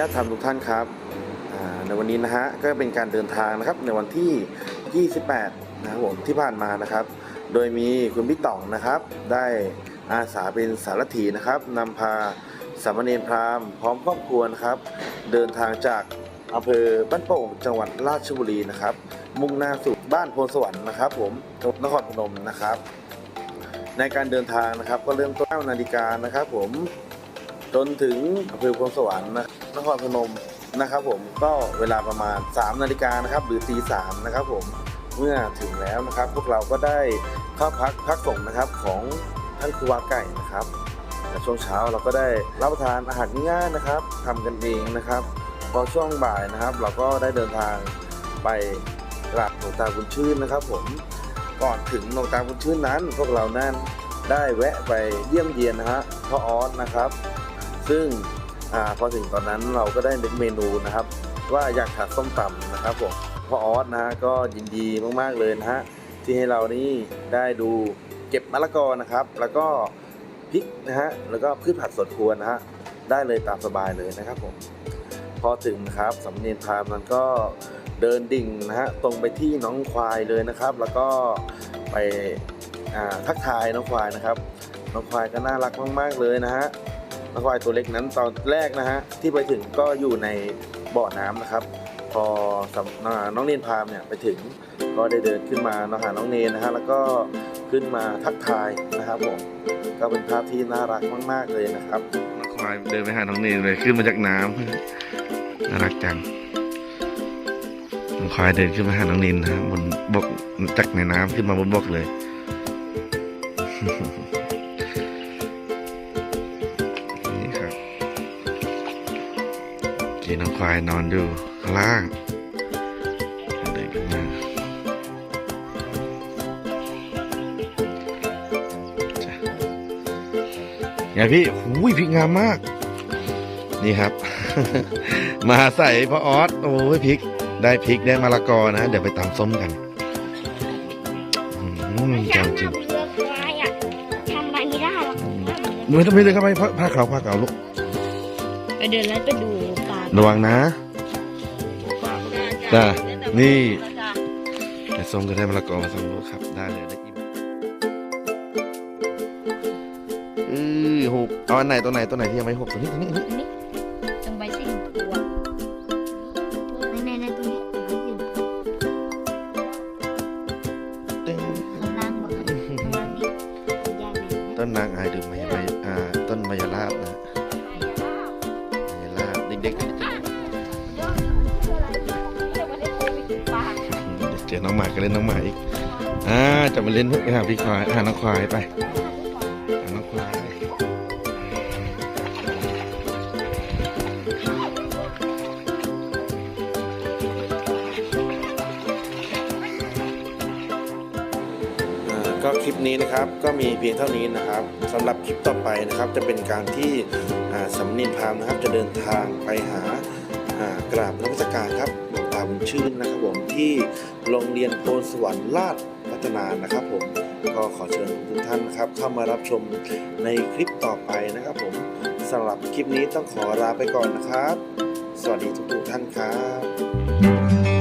ญาติธรรมทุกท่านครับในวันนี้นะฮะก็เป็นการเดินทางนะครับในวันที่ 28 นะครับผมที่ผ่านมานะครับ โดยมีคุณพี่ต่องนะครับ ได้อาสาเป็นสารถีนะครับนำพาสามเณรพราหมณ์พร้อมครอบครัวนะครับ เดินทางจากอำเภอบ้านโป่งจังหวัดราชบุรีนะครับ มุ่งหน้าสู่บ้านโพนสวรรค์นะครับ ผมจังหวัดนครพนมนะครับ ในการเดินทางนะครับ ก็เริ่มต้น9นาฬิกานะครับ ผม จนถึงอำเภอพนสวรรค์นะนครพนมนะครับผมก็เวลาประมาณ 3 นาฬิกานะครับหรือตีสามนะครับผมเมื่อถึงแล้วนะครับ พวกเราก็ได้เข้าพักพักส่งนะครับของท่านครูวาไก่นะครับและช่วงเช้าเราก็ได้รับประทานอาหารง่ายๆนะครับทำกันเองนะครับพอช่วงบ่ายนะครับ เราก็ได้เดินทางไปกราบหลวงตาบุญชื่นนะครับ ผมก่อนถึงหลวงตาบุญชื่นนั้น พวกเรานั้นได้แวะไปเยี่ยมเยียนนะฮะพ่อออสนะครับ ซึ่งอพอถึงตอนนั้นเราก็ได้นึกเมนูนะครับ ว่าอยากทานส้มตำนะครับผมพ่อออสนะก็ยินดีมากๆเลยนะฮะที่ให้เรานี่ได้ดูเก็บมะละกอนะครับ แล้วก็พริกนะฮะแล้วก็พืชผักสวนครัวนะฮะได้เลยตามสบายเลยนะครับผมพอถึงนะครับสำเนียงพามันก็เดินดิ่งนะฮะตรงไปที่น้องควายเลยนะครับ แล้วก็ไปทักทายน้องควายนะครับ น้องควายก็น่ารักมาก ๆเลยนะฮะ น้องควายตัวเล็กนั้นตอนแรกนะฮะที่ไปถึงก็อยู่ในบ่อน้ำนะครับ พอสำอ่าน้องเนนพามเนี่ยไปถึงก็ได้เดินขึ้นมานหาน้องเนนนะฮะแล้วก็ขึ้นมาทักทายนะครับผมก็เป็นภาพที่น่ารักมาก ๆ เลยนะครับน้องควายเดินไปหาน้องเนนเลยขึ้นมาจากน้ำน่ารักจังน้องควายเดินขึ้นมาหาน้องเนนนะฮะบนบกจากในน้ำขึ้นมาบนบกเลย ควายนอนอยู่ข้างล่างเดินขึ้นมาจ้ะไงพี่หูยพริกงามมาก นี่ครับ มาใส่พ่อออสโอ้ยพริก ได้พริกได้มะละกอนะ เดี๋ยวไปตำส้มกันอืมจริงจริงเรือควายอะทำอะไรไม่ได้หรอกไม่ต้องไปเลยครับไปผ้าผ้าขาวผ้าขาวลูกไปเดินแล้วไปดูปลา ระวังนะจ้ะนี่แต่ส้มก็ได้มะละกอมาสองลูกครับ ได้เลยได้อิ่มอือหุบเอาอันไหนตัวไหนตัวไหนที่ยังไม่หุบตัวนี้ตัวนี้ตัวนี้นี่ตรงใบสีชมพูอะในในในตรงนี้ใบสีชมพูตึ้งข้างล่างบอกข้างล่างนี่ยากเลยต้นนางอายดื่มมายาอ่าต้นมายา น้องหมาก็เล่นน้องหมาอีกอ่าจะมาเล่นเพื่อไปหาพี่ควายหาน้องควายไปหาน้องควายอ่าก็คลิปนี้นะครับก็มีเพียงเท่านี้นะครับสำหรับคลิปต่อไปนะครับ จะเป็นการที่อ่าสำนียงพามนะครับจะเดินทางไปหาอ่ากราบนมัสการครับามชื่นนะครับผมที่โรงเรียนโพนสวรรค์ลาดพัฒนานะครับผมก็ขอเชิญทุกท่านนะครับ เข้ามารับชมในคลิปต่อไปนะครับผมสำหรับคลิปนี้ต้องขอลาไปก่อนนะครับ สวัสดีทุกๆท่านครับ